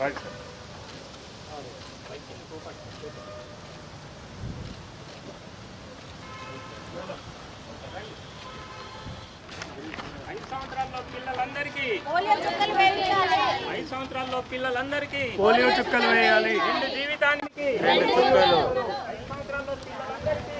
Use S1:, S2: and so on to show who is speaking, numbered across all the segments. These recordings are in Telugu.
S1: రైట్ సార్
S2: ఐదు సంవత్సరాల్లో పిల్లలందరికీ
S3: పోలియో చుక్కలు వేయించాలి
S2: ఐదు సంవత్సరాల్లో పిల్లలందరికీ
S1: పోలియో చుక్కలు వేయాలి.
S2: నిండు జీవితానికి
S1: రెండు చుక్కలు.
S2: ఐదు సంవత్సరాల్లో పిల్లలందరికీ.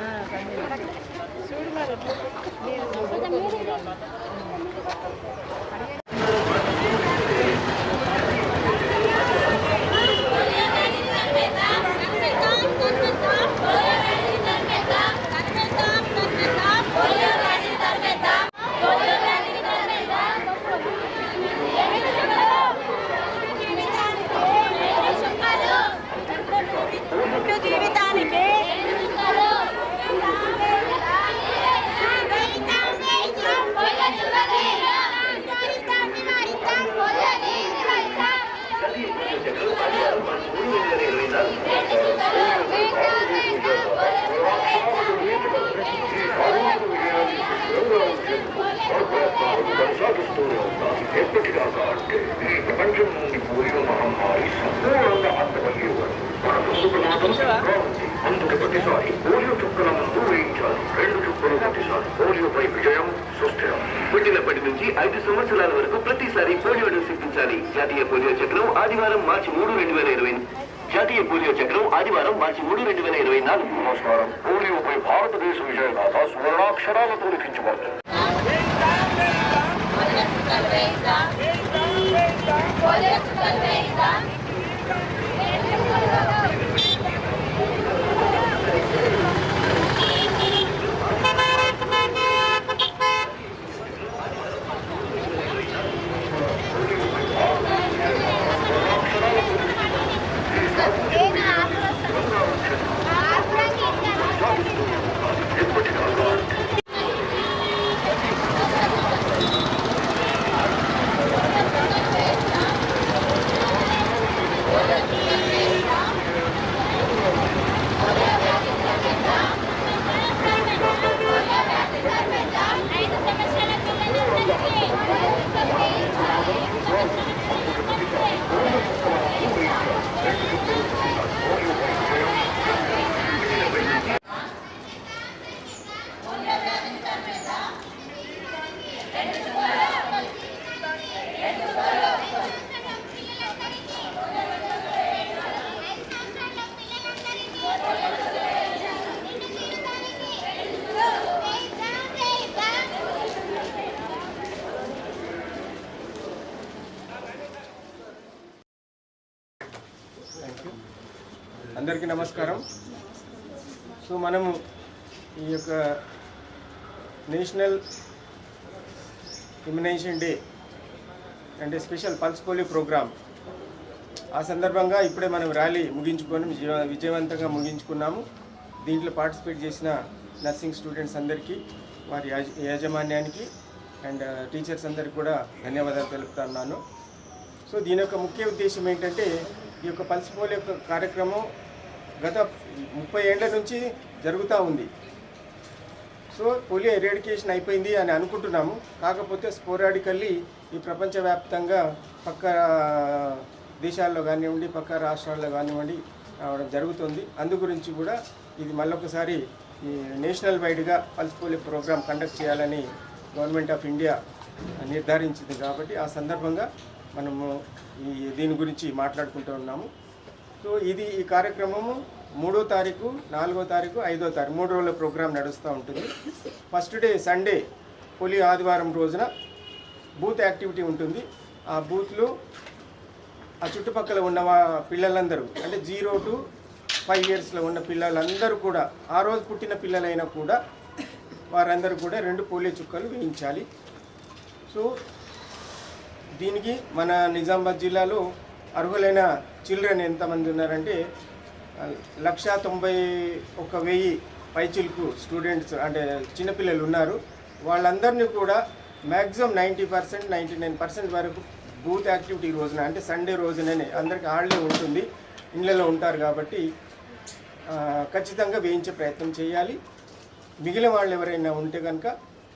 S3: చూడు మరి కొంచెం మీరే జీవితానికి
S4: కొనసాగిస్తూనే ఉన్నాం ఎప్పటిదాకా అంటే ఈ ప్రపంచం నుండి పోలియో మహమ్మారి సంపూర్ణంగా అంతమయ్యే వరకు మన అందుకు ప్రతిసారి పోలియో చుక్కల ముందు వేయించాలి. రెండు చుక్కలు ప్రతిసారి పోలియోపై విజయం సుస్థిరం.
S5: పుట్టినప్పటి నుంచి ఐదు సంవత్సరాల వరకు ప్రతిసారి పోలియో డోస్ ఇప్పించాలి జాతీయ పోలియో చక్రం ఆదివారం మార్చి మూడు రెండు వేల ఇరవై జాతీయ పోలియో చక్రం ఆదివారం మార్చి మూడు రెండు వేల ఇరవై నాలుగు.
S4: నమస్కారం. పోలియోపై భారతదేశ విజయగాథ సువర్ణాక్షరాలతో లిఖించబడుతుంది
S3: వేయించాలి
S4: ఎప్పటిదాకా అంటే
S6: అందరికీ నమస్కారం. సో మనము ఈ యొక్క నేషనల్ ఇమ్యునైజేషన్ డే అంటే స్పెషల్ పల్స్ పోలియో ప్రోగ్రామ్. ఆ సందర్భంగా ఇప్పుడే మనం ర్యాలీ ముగించుకొని విజయవంతంగా ముగించుకున్నాము. దీంట్లో పార్టిసిపేట్ చేసిన నర్సింగ్ స్టూడెంట్స్ అందరికీ వారి యాజ- యాజమాన్యానికి అండ్ టీచర్స్ అందరికీ కూడా ధన్యవాదాలు తెలుపుతున్నాను సో దీని యొక్క ముఖ్య ఉద్దేశం ఏంటంటే ఈ యొక్క పల్స్ పోలియో యొక్క కార్యక్రమం గత ముప్పై ఏళ్ళ నుంచి జరుగుతూ ఉంది. సో పోలియో ఎరేడికేషన్ అయిపోయింది అని అనుకుంటున్నాము. కాకపోతే స్పోరాడికల్లీ ఈ ప్రపంచవ్యాప్తంగా పక్క దేశాల్లో కానివ్వండి పక్క రాష్ట్రాల్లో కానివ్వండి రావడం జరుగుతుంది. అందు గురించి కూడా ఇది మళ్ళొకసారి ఈ నేషనల్ వైడ్గా పల్స్ పోలియో ప్రోగ్రాం కండక్ట్ చేయాలని గవర్నమెంట్ ఆఫ్ ఇండియా నిర్ధారించింది. కాబట్టి ఆ సందర్భంగా మనము ఈ దీని గురించి మాట్లాడుకుంటూ ఉన్నాము. సో ఇది ఈ కార్యక్రమము మూడో తారీఖు నాలుగో తారీఖు ఐదో తారీఖు మూడు రోజుల ప్రోగ్రాం నడుస్తూ ఉంటుంది. ఫస్ట్ డే సండే పోలియో ఆదివారం రోజున బూత్ యాక్టివిటీ ఉంటుంది. ఆ బూత్లో ఆ చుట్టుపక్కల ఉన్న వా- పిల్లలందరూ అంటే జీరో టు ఫైవ్ ఇయర్స్లో ఉన్న పిల్లలందరూ కూడా ఆ రోజు పుట్టిన పిల్లలైనా కూడా వారందరూ కూడా రెండు పోలియో చుక్కలు వేయించాలి. సో దీనికి మన నిజామాబాద్ జిల్లాలో అర్హులైన చిల్డ్రన్ ఎంతమంది ఉన్నారంటే లక్ష లక్షా తొంభై ఒక వెయ్యి పైచిల్కు స్టూడెంట్స్ అంటే చిన్నపిల్లలు ఉన్నారు. వాళ్ళందరినీ కూడా maximum ninety percent ninety nine percent వరకు బూత్ యాక్టివిటీ రోజున అంటే సండే రోజుననే అందరికీ హాలిడే ఉంటుంది ఇళ్ళలో ఉంటారు కాబట్టి ఖచ్చితంగా వేయించే ప్రయత్నం చేయాలి. మిగిలిన వాళ్ళు ఎవరైనా ఉంటే కనుక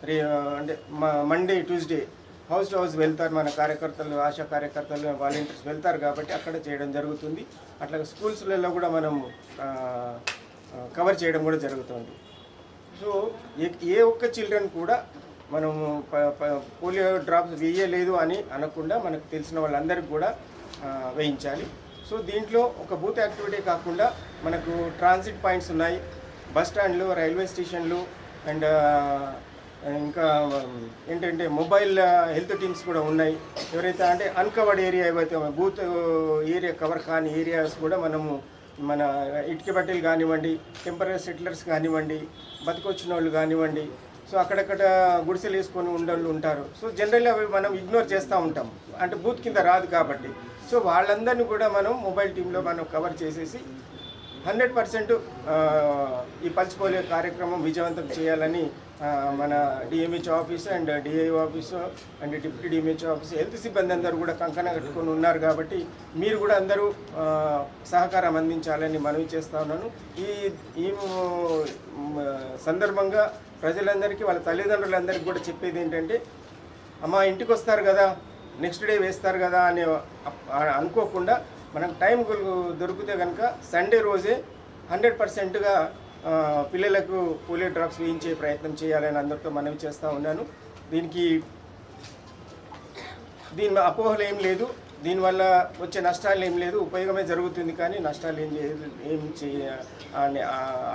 S6: రే అంటే మ- Monday Tuesday house to house వెళ్తారు మన కార్యకర్తలు ఆశా కార్యకర్తలు వాలంటీర్స్ వెళ్తారు కాబట్టి అక్కడ చేయడం జరుగుతుంది. అట్లా స్కూల్స్లలో కూడా మనం కవర్ చేయడం కూడా జరుగుతుంది. సో ఏ ఏ ఒక్క చిల్డ్రన్ కూడా మనము ప- పోలియో డ్రాప్స్ వేయలేదు అని అనకుండా మనకు తెలిసిన వాళ్ళందరికీ కూడా వేయించాలి. సో దీంట్లో ఒక బూత్ యాక్టివిటీ కాకుండా మనకు ట్రాన్సిట్ పాయింట్స్ ఉన్నాయి. బస్ స్టాండ్లు రైల్వే స్టేషన్లు అండ్ ఇంకా um, ఏంటంటే మొబైల్ హెల్త్ టీమ్స్ కూడా ఉన్నాయి. ఎవరైతే అంటే అన్కవర్డ్ ఏరియా ఏవైతే బూత్ ఏరియా కవర్ కాని ఏరియాస్ కూడా మనము మన ఇటుక బట్టలు కానివ్వండి టెంపరీ సెటిలర్స్ కానివ్వండి బతికొచ్చిన వాళ్ళు కానివ్వండి సో అక్కడక్కడ గుడిసెలు వేసుకొని ఉండళ్ళు ఉంటారు. సో జనరల్లీ అవి మనం ఇగ్నోర్ చేస్తూ ఉంటాం. అంటే బూత్ కింద రాదు కాబట్టి. సో వాళ్ళందరినీ కూడా మనం మొబైల్ టీంలో మనం కవర్ చేసేసి హండ్రెడ్ పర్సెంట్ ఈ పల్స్ పోలియో కార్యక్రమం విజయవంతం చేయాలని మన DMH office and DIO office and deputy DMH office health సిబ్బంది అందరూ కూడా కంకణ కట్టుకొని ఉన్నారు కాబట్టి మీరు కూడా అందరూ సహకారం అందించాలని మనవి చేస్తా ఉన్నాను. ఈ ఈ సందర్భంగా ప్రజలందరికీ వాళ్ళ తల్లిదండ్రులందరికీ కూడా చెప్పేది ఏంటంటే అమ్మ ఇంటికి వస్తారు కదా నెక్స్ట్ డే వేస్తారు కదా అని అనుకోకుండా మనకు టైం దొరికితే కనుక సండే రోజే హండ్రెడ్ పర్సెంట్గా పిల్లలకు పోలియో డ్రాప్స్ వేయించే ప్రయత్నం చేయాలని అందరితో మనవి చేస్తూ ఉన్నాను. దీనికి దీని అపోహలు ఏం లేదు. దీనివల్ల వచ్చే నష్టాలు ఏం లేదు. ఉపయోగమే జరుగుతుంది కానీ నష్టాలు ఏం లేదు ఏం చేయ అని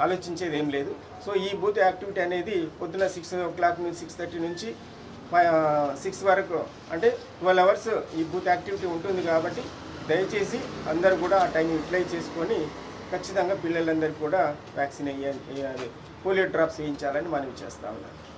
S6: ఆలోచించేది ఏం లేదు. సో ఈ బూత్ యాక్టివిటీ అనేది పొద్దున సిక్స్ ఓ క్లాక్ నుంచి సిక్స్ థర్టీ నుంచి సిక్స్ వరకు అంటే ట్వెల్వ్ అవర్స్ ఈ బూత్ యాక్టివిటీ ఉంటుంది కాబట్టి దయచేసి అందరు కూడా ఆ టైం యూటిలైజ్ చేసుకొని ఖచ్చితంగా పిల్లలందరికీ కూడా వ్యాక్సిన్ వేయాలి పోలియో డ్రాప్స్ వేయించాలని మనవి చేస్తా ఉన్నాను